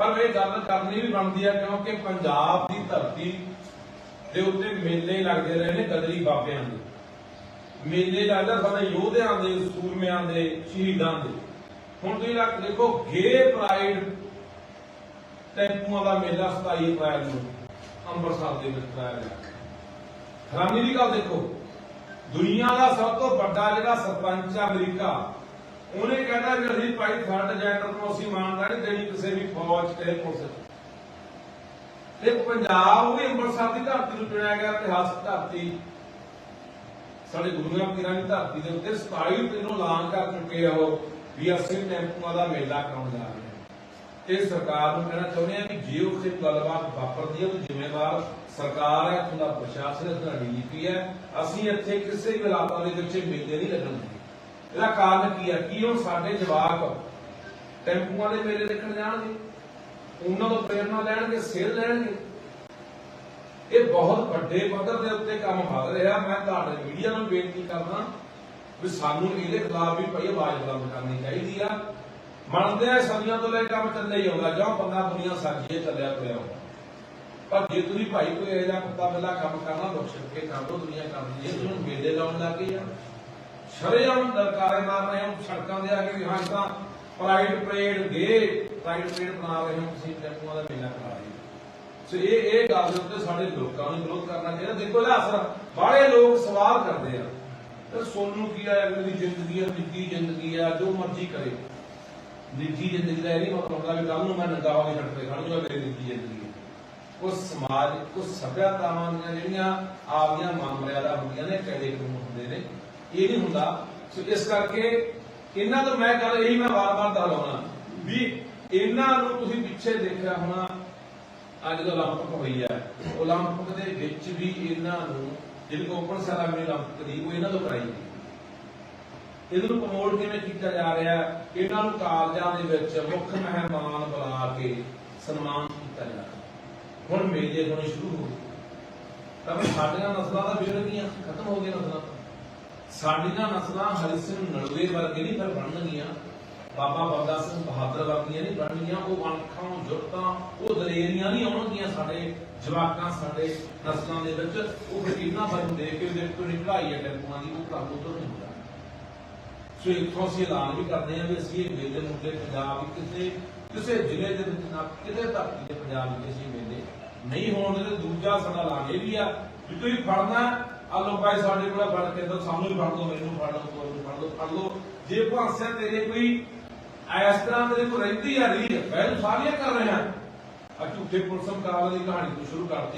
ਪਰ ਇਹ ਗੱਲ ਕਰਨੀ ਵੀ ਬਣਦੀ ਆ ਕਿਉਂਕਿ ਪੰਜਾਬ ਦੀ ਧਰਤੀ ਦੇ ਉੱਤੇ ਮੇਲੇ ਲੱਗਦੇ ਰਹੇ ਨੇ ਗਦਰੀ ਬਾਬਿਆਂ ਦੇ। ਮੇਲੇ ਲੱਗਦਾ ਸਾਡੇ ਯੋਧਿਆਂ ਦੇ, ਸੂਰਮਿਆਂ ਦੇ, ਸ਼ਹੀਦਾਂ ਦੇ। ਹੁਣ ਤੁਸੀਂ ਲੱਗ ਦੇਖੋ, ਗੇ ਪ੍ਰਾਈਡ ਟੈਂਪੂਆਂ ਦਾ ਮੇਲਾ 27 ਅਪ੍ਰੈਲ ਨੂੰ, ਅੰਮ੍ਰਿਤਸਰ ਦੇ ਵਿੱਚ ਕਰਾਇਆ ਗਿਆ। ਹੈਰਾਨੀ ਦੀ ਗੱਲ ਦੇਖੋ, ਦੁਨੀਆ ਦਾ ਸਭ ਤੋਂ ਵੱਡਾ ਜਿਹੜਾ ਸਰਪੰਚ ਆ ਅਮਰੀਕਾ ਉਹਨੇ ਕਹਿੰਦਾ ਵੀ ਅਸੀਂ ਭਾਈ ਥਰਡ ਜੈਂਡਰ ਨੂੰ ਅਸੀਂ ਮਾਨਤਾ ਦੇਣੀ ਕਿਸੇ ਵੀ ਫੌਜ ਤੇ ਪੁਲਿਸ ਤੇ ਪੰਜਾਬ ਵੀ ਅੰਮ੍ਰਿਤਸਰ ਦੀ ਧਰਤੀ ਨੂੰ ਚੁਣਿਆ ਗਿਆ, ਇਤਿਹਾਸਕ ਧਰਤੀ। ਸਾਡੇ ਗੁਰੂਆਂ ਪੀਰਾਂ ਦੀ ਧਰਤੀ ਦੇ ਉੱਤੇ 27 ਦਿਨੋਂ ਐਲਾਨ ਕਰ ਚੁੱਕੇ ਆ ਉਹ ਵੀ ਅਸੀਂ ਟੈਂਪੂਆਂ ਦਾ ਮੇਲਾ ਕਰਾਉਣ ਜਾ ਰਹੇ ਹਾਂ। ਤੇ ਸਰਕਾਰ ਨੂੰ ਕਹਿਣਾ ਚਾਹੁੰਦੇ ਆ ਕਿ ਜੇ ਉੱਥੇ ਗੱਲਬਾਤ ਵਾਪਰਦੀ ਹੈ, ਉਹ ਜ਼ਿੰਮੇਵਾਰ ਸਰਕਾਰ ਹੈ ਉੱਥੋਂ ਦਾ ਪ੍ਰਸ਼ਾਸਨ ਹੈ ਉੱਥੋਂ ਡੀਜੀਪੀ ਹੈ। ਅਸੀਂ ਇੱਥੇ ਕਿਸੇ ਵੀ ਹਾਲਾਤਾਂ ਦੇ ਵਿੱਚ ਮੇਲੇ ਨਹੀਂ ਲੱਗਣ ਦੇਣੇ ਇਹਦਾ ਕਾਰਨ ਕੀ ਹੈ ਕੀ ਹੁਣ ਸਾਡੇ ਜਵਾਕ ਟੈਂਪੂਆਂ ਦੇ ਮੇਲੇ ਦੇਖਣ ਜਾਣਗੇ? ਉਹਨਾਂ ਤੋਂ ਪ੍ਰੇਰਣਾ ਲੈਣਗੇ ਸੇਧ ਲੈਣਗੇ? ਇਹ ਬਹੁਤ ਵੱਡੇ ਪੱਧਰ ਦੇ ਉੱਤੇ ਕੰਮ ਵੱਧ ਰਿਹਾ। ਮੈਂ ਤੁਹਾਡੇ ਮੀਡੀਆ ਨੂੰ ਬੇਨਤੀ ਕਰਦਾ ਵੀ ਸਾਨੂੰ ਇਹਦੇ ਖਿਲਾਫ ਵੀ ਭਾਈ ਆਵਾਜ਼ ਬੁਲੰਦ ਕਰਨੀ ਚਾਹੀਦੀ ਆ। ਮੰਨਦੇ ਆ ਸਦੀਆਂ ਤੋਂ ਲੈ ਕੰਮ ਚੱਲੇ ਹੀ ਆਉਂਦਾ। ਜਾਂ ਬੰਦਾ ਦੁਨੀਆ ਸਾਜੀਏ ਚੱਲਿਆ ਪਿਆ। ਹੁੰਦਾ ਪਰ ਜੇ ਤੁਸੀਂ ਭਾਈ ਕੋਈ ਇਹੋ ਜਿਹਾ ਕੁੱਤਾ ਕੰਮ ਕਰਨਾ ਤਾਂ ਕੇ ਕਰ ਦੋ ਦੁਨੀਆ ਕਰਦੀ ਹੈ। ਤੁਸੀਂ ਮੇਲੇ ਲਾਉਣ ਲੱਗ ਗਏ ਆ। ਸ਼ਰੇਆਮ ਦਰਕਾਰੇ ਮਾਰ ਰਹੇ ਹੋ ਸੜਕਾਂ ਦੇ ਆ ਕੇ ਵੀ ਹਾਂ ਤਾਂ pride parade gay pride parade ਬਣਾ ਰਹੇ ਹੋ ਤੁਸੀਂ, ਟੈਂਪੂਆਂ ਦਾ ਮੇਲਾ ਕਰਾ ਰਹੇ ਸੋ ਇਹ ਇਹ ਗੱਲ ਦੇ ਉੱਤੇ ਸਾਡੇ ਲੋਕਾਂ ਨੂੰ ਵਿਰੋਧ ਕਰਨਾ ਚਾਹੀਦਾ। ਦੇਖੋ ਇਹਦਾ ਅਸਰ ਬਾਹਲੇ ਲੋਕ ਸਵਾਲ ਕਰਦੇ ਆ। ਤੇ ਸੋਨੂੰ ਕੀ ਆ, ਅਗਲੇ ਦੀ ਜ਼ਿੰਦਗੀ ਆ, ਨਿੱਜੀ ਜ਼ਿੰਦਗੀ ਆ, ਜੋ ਮਰਜ਼ੀ ਕਰੇ। ਨਿੱਜੀ ਜ਼ਿੰਦਗੀ ਦਾ ਇਹ ਨਹੀਂ ਮਤਲਬ ਹੁੰਦਾ ਵੀ ਕੱਲ ਨੂੰ ਮੈਂ ਨੰਗਾ ਹੋ ਕੇ ਸੜਕ ਤੇ ਖੜ ਜਾਊਗਾ ਮੇਰੀ ਨਿੱਜੀ ਜ਼ਿੰਦਗੀ ਹੈ ਸਮਾਜ ਕੁਝ ਸਭਿਆਤਾਵਾਂ ਦੀਆਂ ਜਿਹੜੀਆਂ ਆਪਦੀਆਂ ਮਨ ਮਰਿਆਦਾ ਹੁੰਦੀਆਂ ਨੇ, ਕਦੇ ਕਾਨੂੰਨ ਹੁੰਦੇ ਨੇ। ਇਹ ਨਹੀਂ ਹੁੰਦਾ ਸੋ ਇਸ ਕਰਕੇ ਇਹਨਾਂ ਤੋਂ ਮੈਂ ਗੱਲ ਇਹੀ ਮੈਂ ਵਾਰ-ਵਾਰ ਦੁਹਰਾਉਣਾ ਵੀ ਇਹਨਾਂ ਨੂੰ ਤੁਸੀਂ ਪਿੱਛੇ ਦੇਖਿਆ ਹੋਣਾ ਅੱਜ ਦਾ 올림픽 ਹੋਈ ਹੈ 올림픽 ਦੇ ਵਿੱਚ ਵੀ ਇਹਨਾਂ ਨੂੰ ਜਿਹੜੀ ਓਪਨ ਸੈਰਾਮਨੀ 올림픽 ਦੀ ਉਹ ਇਹਨਾਂ ਤੋਂ ਕਰਾਈ ਗਈ ਇਹਨੂੰ ਪ੍ਰਮੋਟ ਕਿਵੇਂ ਕੀਤਾ ਜਾ ਰਿਹਾ ਹੈ? ਇਹਨਾਂ ਨੂੰ ਕਾਲਜਾਂ ਦੇ ਵਿੱਚ ਮੁੱਖ ਮਹਿਮਾਨ ਬੁਲਾ ਕੇ ਸਨਮਾਨ ਕੀਤਾ ਜਾ ਰਿਹਾ ਹੁਣ ਮੇਲੇ ਹੋਣੇ ਸ਼ੁਰੂ ਹੋ ਗਏ ਤਾਂ ਵੀ ਸਾਡੀਆਂ ਨਸਲਾਂ ਦਾ ਵਿਗੜ ਗਈਆਂ ਖਤਮ ਹੋ ਗਈਆਂ ਨਸਲਾਂ ਤਾਂ। ਸਾਡੀਆਂ ਨਸਲਾਂ ਹਰੀ ਸਿੰਘ ਨਲਵੇ ਵਰਗੇ ਨਹੀਂ, ਪਰ ਬਣਨਗੀਆਂ। ਬਾਬਾ ਬੰਦਾ ਸਿੰਘ ਬਹਾਦਰ ਵਰਗੀਆਂ ਨਹੀਂ ਬਣਨਗੀਆਂ। ਉਹ ਅਣਖਾਂ ਜੁਰਤਾਂ ਉਹ ਦਲੇਰੀਆਂ ਨਹੀਂ ਆਉਣਗੀਆਂ ਸਾਡੇ ਜਵਾਕਾਂ, ਸਾਡੇ ਨਸਲਾਂ ਦੇ ਵਿੱਚ। ਉਹ ਫਕੀਰਾਂ ਵੱਲ ਦੇਖ ਕੇ ਉਹਦੇ ਤੋਂ ਨਿਕਲਾਈ ਹੈ ਟੈਂਪੂਆਂ ਦੀ, ਉਹ ਪ੍ਰਾਪਤ ਤੋਂ ਨਹੀਂ ਹੁੰਦਾ। ਸੋ ਇੱਥੋਂ ਅਸੀਂ ਐਲਾਨ ਵੀ ਕਰਦੇ ਹਾਂ ਵੀ ਅਸੀਂ ਇਹ ਮੇਲੇ ਮੁੱਦੇ ਪੰਜਾਬ ਕਿਸੇ ਕਿਸੇ ਜ਼ਿਲ੍ਹੇ ਦੇ ਵਿੱਚ ਨਾ ਕਿਤੇ ਧਰਤੀ ਦੇ ਪੰਜਾਬ ਵਿੱਚ ਅਸੀਂ ਮੇਲੇ ਨਹੀਂ ਹੋਣ ਦੇ ਦੂਜਾ ਸਾਡਾ ਐਲਾਨ ਇਹ ਵੀ ਆ ਵੀ ਤੁਸੀਂ ਫੜਨਾ ਆ ਲੋ ਭਾਈ, ਸਾਡੇ ਕੋਲ ਫੜ ਕੇ ਤਾਂ ਸਾਨੂੰ ਵੀ ਫੜ ਲਓ, ਮੈਨੂੰ ਫੜ ਲਓ ਤੁਹਾਨੂੰ ਫੜ ਲਓ ਫੜ ਲਓ। ਜੇ ਭਾਂਸਿਆ ਤੇਰੇ ਕੋਈ ਇਸ ਤਰ੍ਹਾਂ ਤੇਰੇ ਕੋਲ ਰਹਿੰਦੀ ਆ ਰਹੀ ਹੈ ਮੈਂ ਸਾਰੀਆਂ ਕਰ ਰਿਹਾ। ਆ ਝੂਠੇ ਪੁਲਿਸ ਮੁਕਾਬਲੇ ਦੀ ਕਹਾਣੀ ਤੋਂ ਸ਼ੁਰੂ ਕਰਤੀ